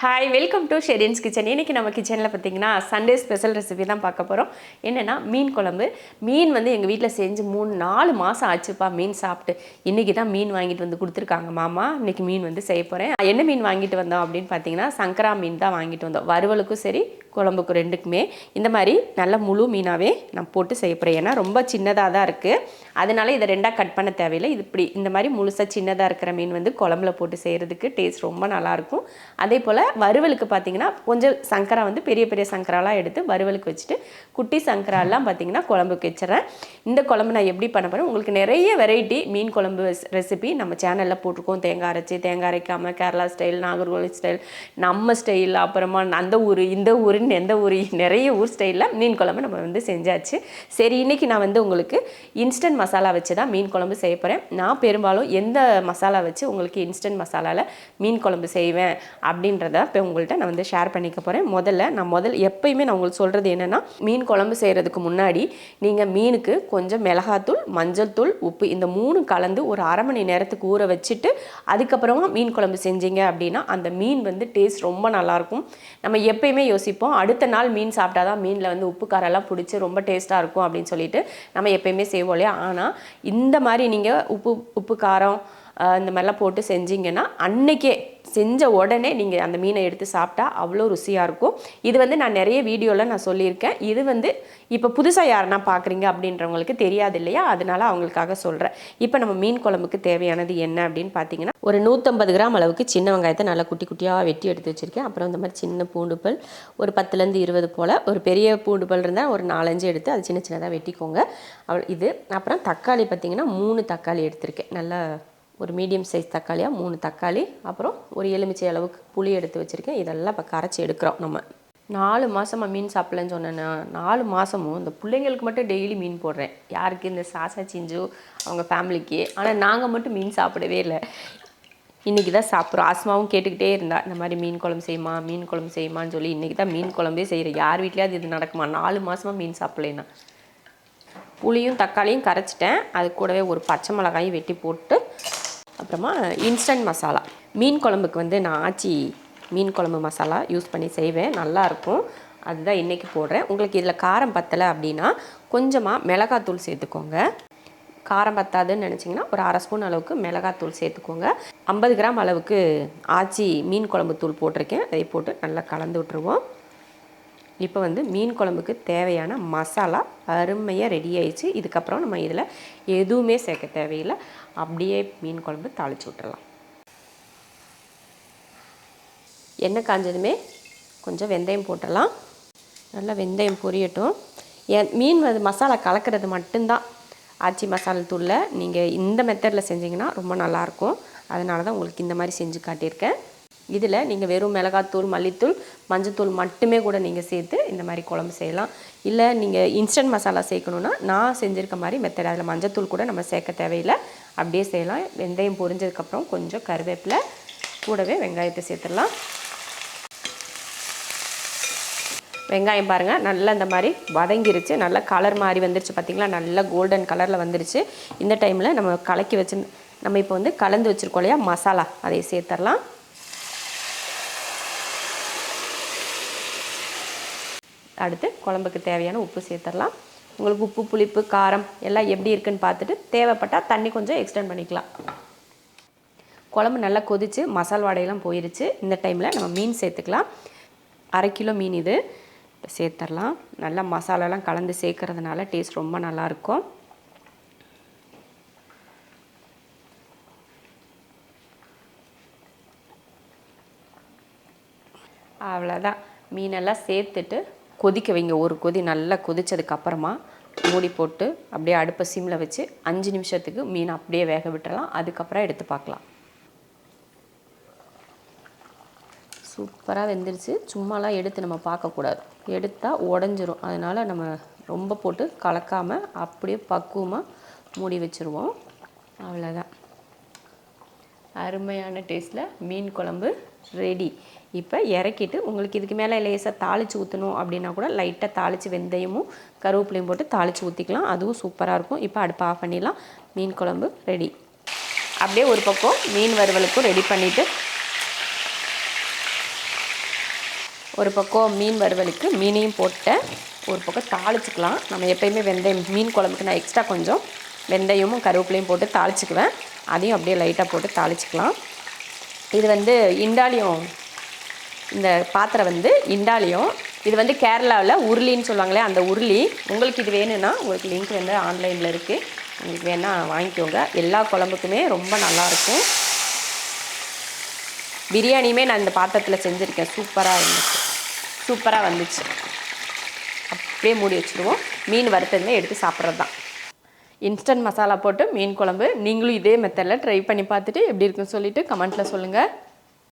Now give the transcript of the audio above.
Hi welcome to Sherin's kitchen இன்றைக்கி நம்ம கிச்சனில் பார்த்தீங்கன்னா சண்டே ஸ்பெஷல் ரெசிபி தான் பார்க்க போகிறோம் என்னென்னா மீன் குழம்பு. மீன் வந்து எங்கள் வீட்டில் செஞ்சு மூணு நாலு மாதம் ஆச்சுப்பா மீன் சாப்பிட்டு. இன்றைக்கி தான் மீன் வாங்கிட்டு வந்து கொடுத்துருக்காங்க மாமா. இன்றைக்கி மீன் வந்து செய்ய போகிறேன் என்ன மீன் வாங்கிட்டு வந்தோம் அப்படின்னு பார்த்தீங்கன்னா சங்கரா மீன் தான் வாங்கிட்டு வந்தோம். வறுவலுக்கும் சரி குழம்புக்கு ரெண்டுக்குமே இந்த மாதிரி நல்ல முழு மீனாகவே நான் போட்டு செய்ய போகிறேன் ஏன்னா ரொம்ப சின்னதாக தான் இருக்குது அதனால இதை ரெண்டாக கட் பண்ண தேவையில்லை. இது இப்படி இந்த மாதிரி முழுசாக சின்னதாக இருக்கிற மீன் வந்து குழம்புல போட்டு செய்கிறதுக்கு டேஸ்ட் ரொம்ப நல்லாயிருக்கும் அதே போல் வறுவலுக்கு பார்த்தீங்கன்னா கொஞ்சம் சங்கரா வந்து பெரிய பெரிய சங்கராலாம் எடுத்து வறுவலுக்கு வச்சுட்டு குட்டி சங்கராலாம் பார்த்தீங்கன்னா குழம்புக்கு வச்சிடறேன். இந்த குழம்பு நான் எப்படி பண்ண போகிறேன் உங்களுக்கு நிறைய வெரைட்டி மீன் குழம்பு ரெசிபி நம்ம சேனலில் போட்டிருக்கோம். தேங்காய் அரைச்சி தேங்காய் அரைக்காமல் கேரளா ஸ்டைல் நாகர்கோவில் ஸ்டைல் நம்ம ஸ்டைல் அப்புறமா அந்த ஊர் இந்த அப்படின்னு எந்த ஊர் நிறைய ஊர் ஸ்டைலில் மீன் குழம்பு நம்ம வந்து செஞ்சாச்சு. சரி இன்றைக்கி நான் வந்து உங்களுக்கு இன்ஸ்டன்ட் மசாலா வச்சு தான் மீன் குழம்பு செய்ய போகிறேன் நான் பெரும்பாலும் எந்த மசாலா வச்சு உங்களுக்கு இன்ஸ்டன்ட் மசாலாவில் மீன் குழம்பு செய்வேன் அப்படின்றத இப்போ உங்கள்கிட்ட நான் வந்து ஷேர் பண்ணிக்க போகிறேன் முதல்ல நான் முதல் எப்பயுமே நான் உங்களுக்கு சொல்கிறது என்னென்னா மீன் குழம்பு செய்கிறதுக்கு முன்னாடி நீங்கள் மீனுக்கு கொஞ்சம் மிளகாத்தூள் மஞ்சள் தூள் உப்பு இந்த மூணு கலந்து ஒரு அரை மணி நேரத்துக்கு ஊற வச்சுட்டு அதுக்கப்புறமா மீன் குழம்பு செஞ்சீங்க அப்படின்னா அந்த மீன் வந்து டேஸ்ட் ரொம்ப நல்லாயிருக்கும் நம்ம எப்பயுமே யோசிப்போம் அடுத்த நாள் மீன் சாப்பிட்டா தான் மீனில் வந்து உப்பு காரெல்லாம் பிடிச்சி ரொம்ப டேஸ்ட்டாக இருக்கும் அப்படின்னு சொல்லிட்டு நம்ம எப்பயுமே செய்வோம் இல்லையா? ஆனால் இந்த மாதிரி நீங்கள் உப்பு உப்பு காரம் இந்த மாதிரிலாம் போட்டு செஞ்சீங்கன்னா அன்னைக்கே செஞ்ச உடனே நீங்கள் அந்த மீனை எடுத்து சாப்பிட்டா அவ்வளோ ருசியாக இருக்கும். இது வந்து நான் நிறைய வீடியோவில் நான் சொல்லியிருக்கேன். இது வந்து இப்போ புதுசாக யாருன்னா பார்க்குறீங்க அப்படின்றவங்களுக்கு தெரியாது இல்லையா? அதனால அவங்களுக்காக சொல்கிறேன் இப்போ நம்ம மீன் குழம்புக்கு தேவையானது என்ன அப்படின்னு பார்த்தீங்கன்னா ஒரு நூற்றம்பது கிராம் அளவுக்கு சின்ன வெங்காயத்தை நல்லா குட்டி குட்டியாக வெட்டி எடுத்து வச்சுருக்கேன். அப்புறம் இந்த மாதிரி சின்ன பூண்டு பல் ஒரு பத்துலேருந்து இருபது போல் ஒரு பெரிய பூண்டு பல் இருந்தால் ஒரு நாலஞ்சு எடுத்து அது சின்ன சின்னதாக வெட்டிக்கோங்க. அவள் இது. அப்புறம் தக்காளி பார்த்தீங்கன்னா மூணு தக்காளி எடுத்திருக்கேன். நல்லா ஒரு மீடியம் சைஸ் தக்காளியாக மூணு தக்காளி அப்புறம் ஒரு எலுமிச்சை அளவுக்கு புளி எடுத்து வச்சுருக்கேன். இதெல்லாம் இப்போ கரைச்சி எடுக்கிறோம் நம்ம. நாலு மாதமாக மீன் சாப்பிட்லன்னு சொன்னேன்னா நாலு மாதமும் இந்த பிள்ளைங்களுக்கு மட்டும் டெய்லி மீன் போடுறேன். யாருக்கு இந்த சாசா சிஞ்சு அவங்க ஃபேமிலிக்கு ஆனால் நாங்கள் மட்டும் மீன் சாப்பிடவே இல்லை. இன்றைக்கி தான் சாப்பிட்றோம். ஆஸ்மாவும் கேட்டுக்கிட்டே இருந்தா இந்த மாதிரி மீன் குழம்பு செய்யுமா மீன் குழம்பு செய்யுமான்னு சொல்லி இன்றைக்கி தான் மீன் குழம்பே செய்கிறேன் யார் வீட்லேயாவது இது நடக்குமா? நாலு மாதமாக மீன் சாப்பிட்லேன்னா. புளியும் தக்காளியும் கரைச்சிட்டேன். அது கூடவே ஒரு பச்சை மிளகாயும் வெட்டி போட்டு அப்புறமா இன்ஸ்டன்ட் மசாலா மீன் குழம்புக்கு வந்து நான் ஆச்சி மீன் குழம்பு மசாலா யூஸ் பண்ணி செய்வேன். நல்லாயிருக்கும் அதுதான் இன்றைக்கி போடுறேன். உங்களுக்கு இதில் காரம் பத்தலை அப்படின்னா கொஞ்சமாக மிளகாத்தூள் சேர்த்துக்கோங்க. காரம் பத்தாதுன்னு நினச்சிங்கன்னா ஒரு அரை ஸ்பூன் அளவுக்கு மிளகாத்தூள் சேர்த்துக்கோங்க. ஐம்பது கிராம் அளவுக்கு ஆச்சி மீன் குழம்பு தூள் போட்டிருக்கேன். அதை போட்டு நல்லா கலந்து விட்ருவோம் இப்போ வந்து மீன் குழம்புக்கு தேவையான மசாலா அருமையாக ரெடி ஆயிடுச்சு. இதுக்கப்புறம் நம்ம இதில் எதுவுமே சேர்க்க தேவையில்லை. அப்படியே மீன் குழம்பு தாளிச்சு விட்டுறலாம். எண்ணெய் காஞ்சதுமே கொஞ்சம் வெந்தயம் போட்டுடலாம் நல்லா வெந்தயம் பொரியட்டும். என் மீன் வந்து மசாலா கலக்கிறது மட்டும்தான். ஆச்சி மசாலா தூளில் நீங்கள் இந்த மெத்தடில் செஞ்சிங்கன்னா ரொம்ப நல்லாயிருக்கும் அதனால தான் உங்களுக்கு இந்த மாதிரி செஞ்சு காட்டியிருக்கேன். இதில் நீங்கள் வெறும் மிளகாத்தூள் மல்லித்தூள் மஞ்சத்தூள் மட்டுமே கூட நீங்கள் சேர்த்து இந்த மாதிரி குழம்பு செய்யலாம். இல்லை நீங்கள் இன்ஸ்டன்ட் மசாலா சேர்க்கணுன்னா நான் செஞ்சுருக்க மாதிரி மெத்தட் அதில் மஞ்சத்தூள் கூட நம்ம சேர்க்க தேவையில்லை. அப்படியே செய்யலாம். வெந்தயம் பொரிஞ்சதுக்கப்புறம் கொஞ்சம் கருவேப்பிலை கூடவே வெங்காயத்தை சேர்த்துடலாம். வெங்காயம் பாருங்கள் நல்லா இந்த மாதிரி வதங்கிருச்சு. நல்லா கலர் மாதிரி வந்துருச்சு பார்த்திங்களா நல்லா கோல்டன் கலரில் வந்துருச்சு. இந்த டைமில் நம்ம கலக்கி வச்சு நம்ம இப்போ வந்து கலந்து வச்சுருக்கோம் இல்லையா? மசாலா அதை சேர்த்துடலாம். அடுத்து குழம்புக்கு தேவையான உப்பு சேர்த்துடலாம். உங்களுக்கு உப்பு புளிப்பு காரம் எல்லாம் எப்படி இருக்குன்னு பார்த்துட்டு தேவைப்பட்டால் தண்ணி கொஞ்சம் எக்ஸ்டெண்ட் பண்ணிக்கலாம். குழம்பு நல்லா கொதித்து மசால் வாடையெல்லாம் போயிருச்சு. இந்த டைமில் நம்ம மீன் சேர்த்துக்கலாம். அரை கிலோ மீன் இது. இப்போ சேர்த்துடலாம். நல்லா மசாலாலாம் கலந்து சேர்க்கறதுனால டேஸ்ட் ரொம்ப நல்லாயிருக்கும் அவ்வளோதான் மீனெல்லாம் சேர்த்துட்டு கொதிக்க வைங்க. ஒரு கொதி நல்லா கொதித்ததுக்கப்புறமா மூடி போட்டு அப்படியே அடுப்பை சிம்மில் வச்சு அஞ்சு நிமிஷத்துக்கு மீன் அப்படியே வேக விட்டுறலாம். அதுக்கப்புறம் எடுத்து பார்க்கலாம். சூப்பராக வெந்துருச்சு. சும்மாலாம் எடுத்து நம்ம பார்க்கக்கூடாது. எடுத்தால் உடஞ்சிரும். அதனால் நம்ம ரொம்ப போட்டு கலக்காமல் அப்படியே பக்குவமாக மூடி வச்சுருவோம். அவ்வளோதான் அருமையான டேஸ்ட்டில் மீன் குழம்பு ரெடி இப்போ இறக்கிட்டு உங்களுக்கு இதுக்கு மேலே லேசாக தாளித்து ஊற்றணும் அப்படின்னா கூட லைட்டாக தாளித்து வெந்தயமும் கருவேப்பிலையும் போட்டு தாளித்து ஊற்றிக்கலாம் அதுவும் சூப்பராக இருக்கும். இப்போ அடுப்பு ஆஃப் பண்ணிடலாம். மீன் குழம்பு ரெடி அப்படியே ஒரு பக்கம் மீன் வறுவலுக்கும் ரெடி பண்ணிவிட்டு ஒரு பக்கம் மீன் வறுவலுக்கு மீனையும் போட்டேன் ஒரு பக்கம் தாளிச்சுக்கலாம். நம்ம எப்பயுமே வெந்தயம் மீன் குழம்புக்கு நான் எக்ஸ்ட்ரா கொஞ்சம் வெந்தயமும் கருவேப்பிலையும் போட்டு தாளிச்சுக்குவேன். அதையும் அப்படியே லைட்டாக போட்டு தாளிச்சுக்கலாம். இது வந்து இண்டாலியம் இந்த பாத்திரம் வந்து இண்டாலியம். இது வந்து கேரளாவில் உருளின்னு சொல்லுவாங்களே அந்த உருளி. உங்களுக்கு இது வேணும்னா உங்களுக்கு லிங்க் வந்து ஆன்லைனில் இருக்குது உங்களுக்கு வேணால் வாங்கிக்கோங்க. எல்லா குழம்புக்குமே ரொம்ப நல்லாயிருக்கும். பிரியாணியுமே நான் இந்த பாத்திரத்தில் செஞ்சுருக்கேன். சூப்பராக இருந்துச்சு. சூப்பராக வந்துச்சு. அப்படியே மூடி வச்சுருவோம். மீன் வறுத்ததுமே எடுத்து சாப்பிட்றது தான் இன்ஸ்டன்ட் மசாலா போட்டு மீன் குழம்பு. நீங்களும் இதே மெத்தடில் ட்ரை பண்ணி பார்த்துட்டு எப்படி இருக்குன்னு சொல்லிட்டு கமெண்ட்டில் சொல்லுங்கள்